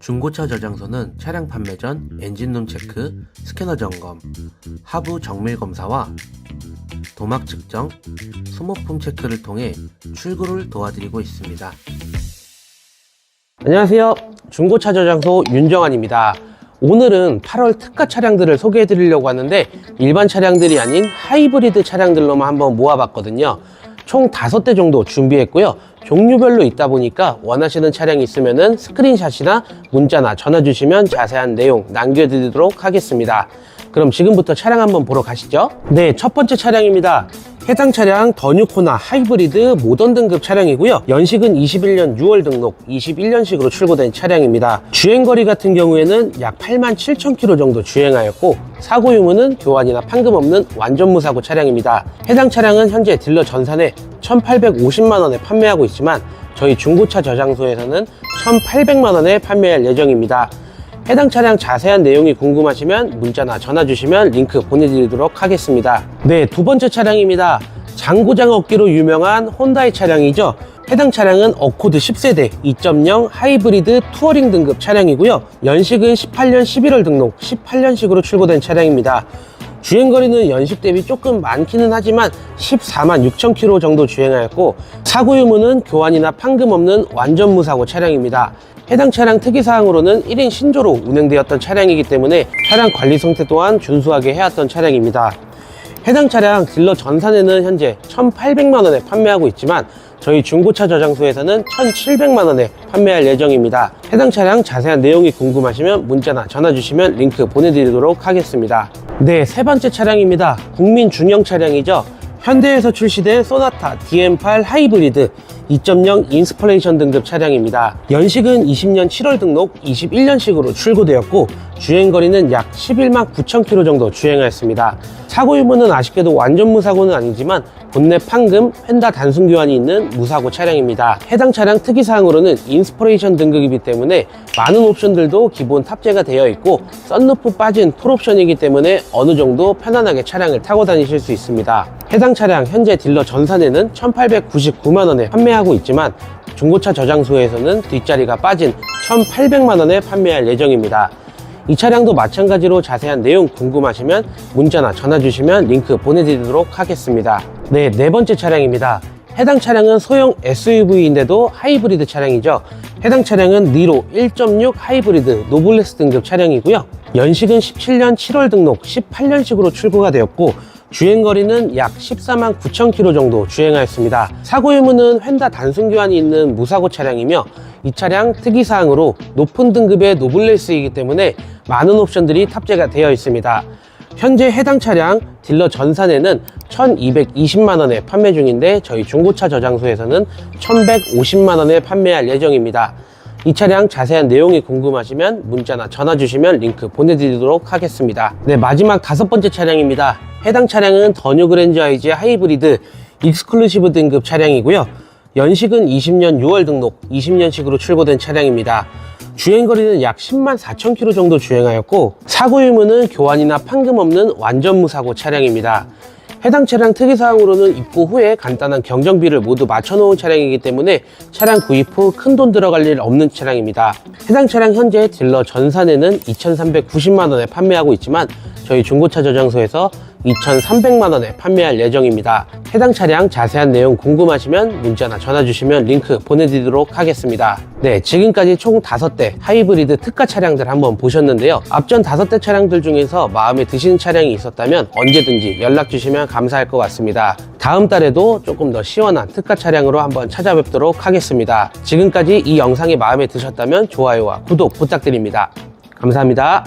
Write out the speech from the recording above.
중고차 저장소는 차량 판매 전 엔진룸 체크, 스캐너 점검, 하부 정밀 검사와 도막 측정, 소모품 체크를 통해 출고를 도와드리고 있습니다. 안녕하세요. 중고차 저장소 윤정환입니다. 오늘은 8월 특가 차량들을 소개해 드리려고 하는데 일반 차량들이 아닌 하이브리드 차량들로만 한번 모아봤거든요. 총 5대 정도 준비했고요. 종류별로 있다 보니까 원하시는 차량이 있으면 스크린샷이나 문자나 전화 주시면 자세한 내용 남겨드리도록 하겠습니다. 그럼 지금부터 차량 한번 보러 가시죠. 네, 첫 번째 차량입니다. 해당 차량 더뉴코나 하이브리드 모던 등급 차량이고요. 연식은 21년 6월 등록, 21년식으로 출고된 차량입니다. 주행거리 같은 경우에는 약 8만 7천 킬로 정도 주행하였고 사고 유무는 교환이나 판금 없는 완전 무사고 차량입니다. 해당 차량은 현재 딜러 전산에 1,850만 원에 판매하고 있지만 저희 중고차 저장소에서는 1,800만 원에 판매할 예정입니다. 해당 차량 자세한 내용이 궁금하시면 문자나 전화 주시면 링크 보내드리도록 하겠습니다. 네, 두 번째 차량입니다. 장고장 얻기로 유명한 혼다의 차량이죠. 해당 차량은 어코드 10세대 2.0 하이브리드 투어링 등급 차량이고요. 연식은 18년 11월 등록 18년식으로 출고된 차량입니다. 주행거리는 연식 대비 조금 많기는 하지만 14만 6천 킬로 정도 주행하였고 사고 유무는 교환이나 판금 없는 완전 무사고 차량입니다. 해당 차량 특이사항으로는 1인 신조로 운행되었던 차량이기 때문에 차량 관리 상태 또한 준수하게 해왔던 차량입니다. 해당 차량 딜러 전산에는 현재 1,800만 원에 판매하고 있지만 저희 중고차 저장소에서는 1,700만 원에 판매할 예정입니다. 해당 차량 자세한 내용이 궁금하시면 문자나 전화 주시면 링크 보내드리도록 하겠습니다. 네, 세 번째 차량입니다. 국민 중형 차량이죠. 현대에서 출시된 소나타 DM8 하이브리드 2.0 인스퍼레이션 등급 차량입니다. 연식은 20년 7월 등록 21년식으로 출고되었고 주행거리는 약 11만 9천 킬로 정도 주행하였습니다. 사고 유무는 아쉽게도 완전 무사고는 아니지만 본넷 판금, 펜다 단순 교환이 있는 무사고 차량입니다. 해당 차량 특이사항으로는 인스퍼레이션 등급이기 때문에 많은 옵션들도 기본 탑재가 되어 있고 썬루프 빠진 풀옵션이기 때문에 어느 정도 편안하게 차량을 타고 다니실 수 있습니다. 해당 차량 현재 딜러 전산에는 1899만 원에 판매하고 있지만 중고차 저장소에서는 뒷자리가 빠진 1800만 원에 판매할 예정입니다. 이 차량도 마찬가지로 자세한 내용 궁금하시면 문자나 전화 주시면 링크 보내드리도록 하겠습니다. 네, 네 번째 차량입니다. 해당 차량은 소형 SUV인데도 하이브리드 차량이죠. 해당 차량은 니로 1.6 하이브리드 노블레스 등급 차량이고요. 연식은 17년 7월 등록 18년식으로 출고가 되었고 주행거리는 약 14만 9천 킬로 정도 주행하였습니다. 사고 유무는 휀다 단순 교환이 있는 무사고 차량이며 이 차량 특이사항으로 높은 등급의 노블레스이기 때문에 많은 옵션들이 탑재가 되어 있습니다. 현재 해당 차량 딜러 전산에는 1220만 원에 판매 중인데 저희 중고차 저장소에서는 1150만 원에 판매할 예정입니다. 이 차량 자세한 내용이 궁금하시면 문자나 전화 주시면 링크 보내드리도록 하겠습니다. 네, 마지막 다섯 번째 차량입니다. 해당 차량은 더뉴 그랜저 아이즈 하이브리드 익스클루시브 등급 차량이고요. 연식은 20년 6월 등록, 20년식으로 출고된 차량입니다. 주행거리는 약 10만 4천 킬로 정도 주행하였고 사고 유무는 교환이나 판금 없는 완전 무사고 차량입니다. 해당 차량 특이사항으로는 입고 후에 간단한 경정비를 모두 맞춰놓은 차량이기 때문에 차량 구입 후 큰 돈 들어갈 일 없는 차량입니다. 해당 차량 현재 딜러 전산에는 2,390만 원에 판매하고 있지만 저희 중고차 저장소에서 2,300만 원에 판매할 예정입니다. 해당 차량 자세한 내용 궁금하시면 문자나 전화 주시면 링크 보내드리도록 하겠습니다. 네, 지금까지 총 5대 하이브리드 특가 차량들 한번 보셨는데요. 앞전 5대 차량들 중에서 마음에 드시는 차량이 있었다면 언제든지 연락 주시면 감사할 것 같습니다. 다음 달에도 조금 더 시원한 특가 차량으로 한번 찾아뵙도록 하겠습니다. 지금까지 이 영상이 마음에 드셨다면 좋아요와 구독 부탁드립니다. 감사합니다.